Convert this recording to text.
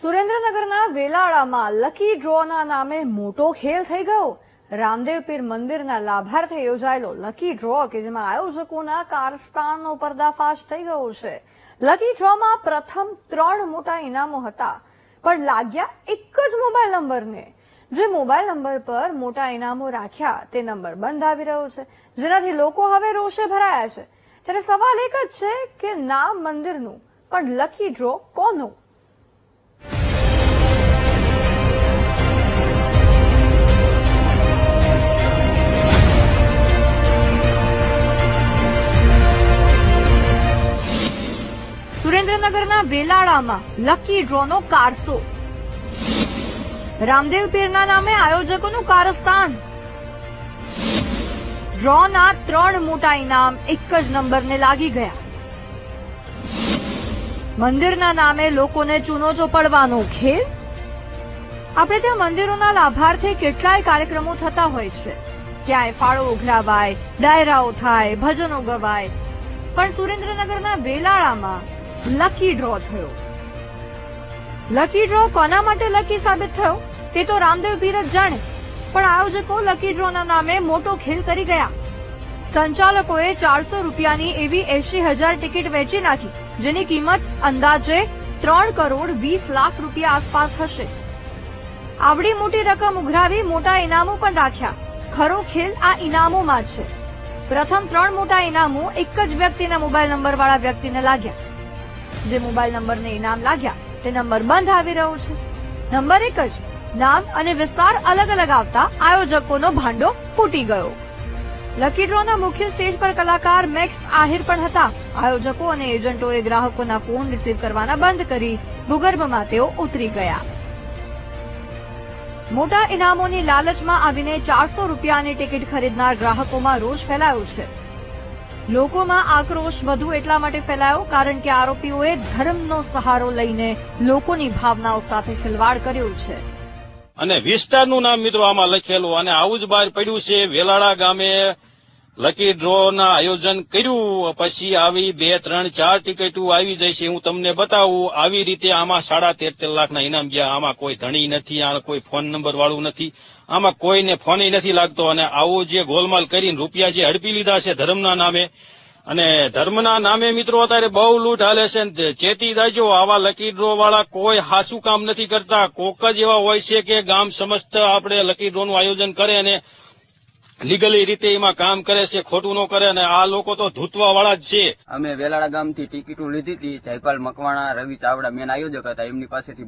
સુરેન્દ્રનગરના વેલાળામાં લકી ડ્રોના નામે મોટો ખેલ થઈ ગયો. રામદેવ પીર મંદિરના લાભાર્થે યોજાયેલો લકી ડ્રો, કે જેમાં આયોજકોના કારસ્તાનનો પર્દાફાશ થઈ ગયો છે. લકી ડ્રોમાં પ્રથમ ત્રણ મોટા ઇનામો હતા, પણ લાગ્યા એક જ મોબાઈલ નંબરને. જે મોબાઈલ નંબર પર મોટા ઇનામો રાખ્યા, તે નંબર બંધ આવી રહ્યો છે, જેનાથી લોકો હવે રોષે ભરાયા છે. ત્યારે સવાલ એક જ છે કે નામ મંદિરનું, પણ લકી ડ્રો કોનું? સુરેન્દ્રનગરના વેલાળામાં લકી ડ્રોનો કારસો રામદેવ પીરના નામે આયોજકોનું કારસ્તાન ડ્રોના ત્રણ મોટા ઇનામ એક જ નંબરને લાગી ગયા. મંદિરના નામે લોકોને ચૂનો ચોપડવાનો ખેલ? આપણે ત્યાં મંદિરોના લાભાર્થે કેટલાય કાર્યક્રમો થતા હોય છે. ક્યાંય ફાળો ઉઘરાવાય, ડાયરાઓ થાય, ભજનો ગવાય. પણ સુરેન્દ્રનગરના વેલાળામાં લકી ડ્રો થયો. લકી ડ્રો કોના માટે લકી સાબિત થયો? તે તો રામદેવ પીર જાણે. પણ આયોજકો લકી ડ્રોના નામે મોટો ખેલ કરી ગયા. સંચાલકોએ ચારસો રૂપિયાની એવી એસી હજાર ટિકિટ વેચી નાખી, જેની કિંમત અંદાજે ત્રણ કરોડ વીસ લાખ રૂપિયા આસપાસ હશે. આવડી મોટી રકમ ઉઘરાવી મોટા ઇનામો પણ રાખ્યા. ખરો ખેલ આ ઇનામોમાં જ છે. પ્રથમ ત્રણ મોટા ઇનામો એક જ વ્યક્તિના મોબાઈલ નંબર વાળા વ્યક્તિને લાગ્યા. જે મોબાઈલ નંબરને ઇનામ લાગ્યા, તે નંબર બંધ આવી રહ્યો છે. નંબર એક જ, નામ અને વિસ્તાર અલગ અલગ આવતા આયોજકોનો ભાંડો ફૂટી ગયો. લકી ડ્રોના મુખ્ય સ્ટેજ પર કલાકાર મેક્સ આહિર પણ હતા. આયોજકો અને એજન્ટોએ ગ્રાહકોના ફોન રિસીવ કરવાના બંધ કરી ભૂગર્ભમાં તેઓ ઉતરી ગયા. મોટા ઇનામોની લાલચમાં આવીને ચારસો રૂપિયાની ટિકિટ ખરીદનાર ગ્રાહકોમાં રોષ ફેલાયો છે. લોકોમાં આક્રોશ વધુ એટલા માટે ફેલાયો કારણ કે આરોપીઓએ ધર્મનો સહારો લઈને લોકોની ભાવનાઓ સાથે ખિલવાડ કર્યો છે. અને વિસ્તારનું નામ મિત્રો આમાં લખેલું અને આવું જ બહાર પડ્યું છે વેલાળા ગામે લકી ડ્રો ના આયોજન કર્યું, પછી આવી બે, ત્રણ, ચાર ટિકિટો આવી છે હું તમને બતાવું. આવી રીતે આમાં સાડા તેર લાખના ઇનામ ગયા. આમાં કોઈ ધણી નથી, આ કોઈ ફોન નંબર વાળું નથી. આમાં કોઈને ફોન નથી લાગતો. અને આવો જે ગોલમાલ કરીને રૂપિયા જે હડપી લીધા છે ધર્મના નામે. અને ધર્મના નામે મિત્રો, અત્યારે બહુ લૂંટ હાલે છે. ચેતી જાજો આવા લકી ડ્રો વાળા કોઈ હાસુ કામ નથી કરતા. કોક જ એવા હોય છે કે ગામ સમસ્ત આપણે લકી ડ્રો નું આયોજન કરે અને લીગલી રીતે એમાં કામ કરે છે, ખોટું ન કરે અને આ લોકો તો ધૂતવા વાળા જ છે. અમે વેલાળા ગામથી ટિકિટો લીધી હતી, જયપાલ મકવાણા, રવિ ચાવડા, મેન આયોજક હતા. એમની પાસેથી